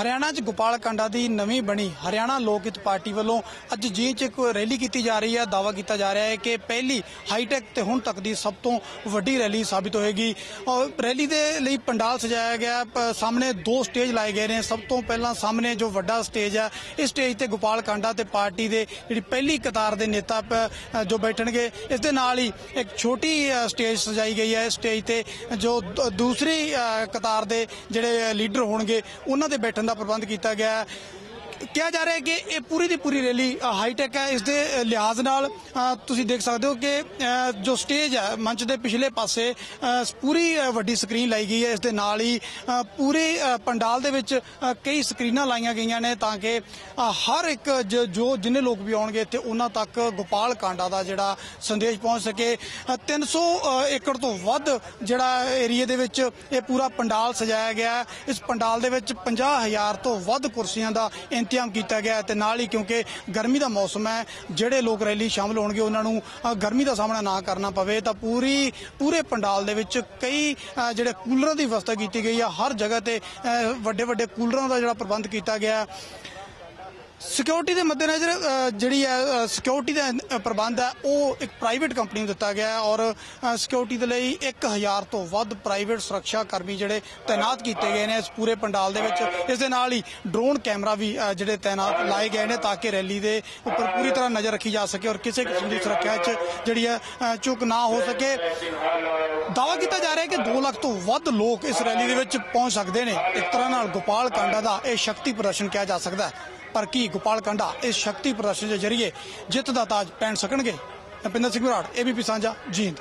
ਹਰਿਆਣਾ 'ਚ ਗੋਪਾਲ ਕਾਂਡਾ ਦੀ ਨਵੀਂ ਬਣੀ ਹਰਿਆਣਾ ਲੋਕ ਹਿੱਤ ਪਾਰਟੀ ਵੱਲੋਂ ਅੱਜ ਜੀ 'ਚ ਇੱਕ ਰੈਲੀ ਕੀਤੀ ਜਾ ਰਹੀ ਹੈ। ਦਾਵਾ ਕੀਤਾ ਜਾ ਰਿਹਾ ਹੈ ਕਿ ਪਹਿਲੀ ਹਾਈਟੈਕ ਤੇ ਹੁਣ ਤੱਕ ਦੀ ਸਭ ਤੋਂ ਵੱਡੀ ਰੈਲੀ ਸਾਬਿਤ ਹੋਏਗੀ। ਔਰ ਰੈਲੀ ਦੇ ਲਈ ਪੰਡਾਲ ਸਜਾਇਆ ਗਿਆ ਸਾਹਮਣੇ ਦੋ ਸਟੇਜ ਲਾਏ ਗਏ ਨੇ। ਸਭ ਤੋਂ ਪਹਿਲਾਂ ਸਾਹਮਣੇ ਜੋ ਵੱਡਾ ਸਟੇਜ ਹੈ, ਇਸ ਸਟੇਜ ਤੇ ਗੋਪਾਲ ਕਾਂਡਾ ਤੇ ਪਾਰਟੀ ਦੇ ਜਿਹੜੀ ਪਹਿਲੀ ਕਤਾਰ ਦੇ ਨੇਤਾ ਜੋ ਬੈਠਣਗੇ, ਇਸ ਦੇ ਨਾਲ ਹੀ ਇੱਕ ਛੋਟੀ ਸਟੇਜ ਸਜਾਈ ਗਈ ਹੈ। ਇਸ ਸਟੇਜ ਤੇ ਜੋ ਦੂਸਰੀ ਕਤਾਰ ਦੇ ਜਿਹੜੇ ਲੀਡਰ ਹੋਣਗੇ, ਉਹਨਾਂ ਦੇ ਬੈਠਣ ਦਾ ਪ੍ਰਬੰਧ ਕੀਤਾ ਗਿਆ। ਹੈ ਕਿਹਾ ਜਾ ਰਿਹਾ ਹੈ ਕਿ ਇਹ ਪੂਰੀ ਦੀ ਪੂਰੀ ਰੈਲੀ ਹਾਈਟੈਕ ਹੈ। ਇਸ ਦੇ ਲਿਹਾਜ਼ ਨਾਲ ਤੁਸੀਂ ਦੇਖ ਸਕਦੇ ਹੋ ਕਿ ਜੋ ਸਟੇਜ ਹੈ ਮੰਚ ਦੇ ਪਿਛਲੇ ਪਾਸੇ ਪੂਰੀ ਵੱਡੀ ਸਕਰੀਨ ਲਾਈ ਗਈ ਹੈ। ਇਸ ਦੇ ਨਾਲ ਹੀ ਪੂਰੇ ਪੰਡਾਲ ਦੇ ਵਿੱਚ ਕਈ ਸਕਰੀਨਾਂ ਲਾਈਆਂ ਗਈਆਂ ਨੇ ਤਾਂ ਕਿ ਹਰ ਇੱਕ ਜੋ ਜਿੰਨੇ ਲੋਕ ਵੀ ਆਉਣਗੇ ਇੱਥੇ ਉਹਨਾਂ ਤੱਕ ਗੋਪਾਲ ਕਾਂਡਾ ਦਾ ਜਿਹੜਾ ਸੰਦੇਸ਼ ਪਹੁੰਚ ਸਕੇ। ਅ, 300 ਏਕੜ ਤੋਂ ਵੱਧ ਜਿਹੜਾ ਏਰੀਏ ਦੇ ਵਿੱਚ ਇਹ ਪੂਰਾ ਪੰਡਾਲ ਸਜਾਇਆ ਗਿਆ ਇਸ ਪੰਡਾਲ ਦੇ ਵਿੱਚ 50000 ਤੋਂ ਵੱਧ ਕੁਰਸੀਆਂ ਦਾ ਇੰਤਜ਼ਾਮ ਕੀਤਾ ਗਿਆ ਹੈ ਤੇ ਨਾਲ ਹੀ ਕਿਉਂਕਿ ਗਰਮੀ ਦਾ ਮੌਸਮ ਹੈ, ਜਿਹੜੇ ਲੋਕ ਰੈਲੀ ਸ਼ਾਮਲ ਹੋਣਗੇ, ਉਹਨਾਂ ਨੂੰ ਗਰਮੀ ਦਾ ਸਾਹਮਣਾ ਨਾ ਕਰਨਾ ਪਵੇ, ਤਾਂ ਪੂਰੀ, ਪੂਰੇ ਪੰਡਾਲ ਦੇ ਵਿੱਚ ਕਈ ਜਿਹੜੇ ਕੂਲਰਾਂ ਦੀ ਵਿਵਸਥਾ ਕੀਤੀ ਗਈ ਹੈ ਹਰ ਜਗ੍ਹਾ ਤੇ ਵੱਡੇ ਵੱਡੇ ਕੂਲਰਾਂ ਦਾ ਜਿਹੜਾ ਪ੍ਰਬੰਧ ਕੀਤਾ ਗਿਆ। ਸਿਕਿਉਰਿਟੀ ਦੇ ਮੱਦੇਨਜ਼ਰ ਜਿਹੜੀ ਹੈ ਸਿਕਿਉਰਿਟੀ ਦਾ ਪ੍ਰਬੰਧ ਹੈ, ਉਹ ਇੱਕ ਪ੍ਰਾਈਵੇਟ ਕੰਪਨੀ ਨੂੰ ਦਿੱਤਾ ਗਿਆ ਹੈ ਔਰ ਸਿਕਿਉਰਿਟੀ ਦੇ ਲਈ 1000 ਤੋਂ ਵੱਧ ਪ੍ਰਾਈਵੇਟ ਸੁਰੱਖਿਆ ਕਰਮੀ ਜਿਹੜੇ ਤਾਇਨਾਤ ਕੀਤੇ ਗਏ ਨੇ ਇਸ ਪੂਰੇ ਪੰਡਾਲ ਦੇ ਵਿੱਚ। ਇਸ ਦੇ ਨਾਲ ਹੀ ਡਰੋਨ ਕੈਮਰਾ ਵੀ ਜਿਹੜੇ ਤਾਇਨਾਤ ਲਾਏ ਗਏ ਨੇ ਤਾਂ ਕਿ ਰੈਲੀ ਦੇ ਉੱਪਰ ਪੂਰੀ ਤਰ੍ਹਾਂ ਨਜ਼ਰ ਰੱਖੀ ਜਾ ਸਕੇ ਔਰ ਕਿਸੇ ਕਿਸਮ ਦੀ ਸੁਰੱਖਿਆ 'ਚ ਜਿਹੜੀ ਹੈ ਚੁੱਕ ਨਾ ਹੋ ਸਕੇ। ਦਾਵਾ ਕੀਤਾ ਜਾ ਰਿਹਾ ਹੈ ਕਿ 2 ਲੱਖ ਤੋਂ ਵੱਧ ਲੋਕ ਇਸ ਰੈਲੀ ਦੇ ਵਿੱਚ ਪਹੁੰਚ ਸਕਦੇ ਨੇ। ਇੱਕ ਤਰ੍ਹਾਂ ਨਾਲ ਗੋਪਾਲ ਕਾਂਡਾ ਦਾ ਇਹ ਸ਼ਕਤੀ ਪ੍ਰਦਰਸ਼ਨ ਕਿਹਾ ਜਾ ਸਕਦਾ ਹੈ। ਪਰ ਕੀ ਗੋਪਾਲ ਕੰਡਾ ਇਸ ਸ਼ਕਤੀ ਪ੍ਰਦਰਸ਼ਨ ਦੇ ਜ਼ਰੀਏ ਜਿੱਤ ਦਾ ਤਾਜ ਪਹਿਨ ਸਕਣਗੇ? ਨਪਿੰਦਰ ਸਿੰਘ ਬਰਾੜ ਏਬੀਪੀ ਸਾਂਝਾ, ਜੀਂਦ।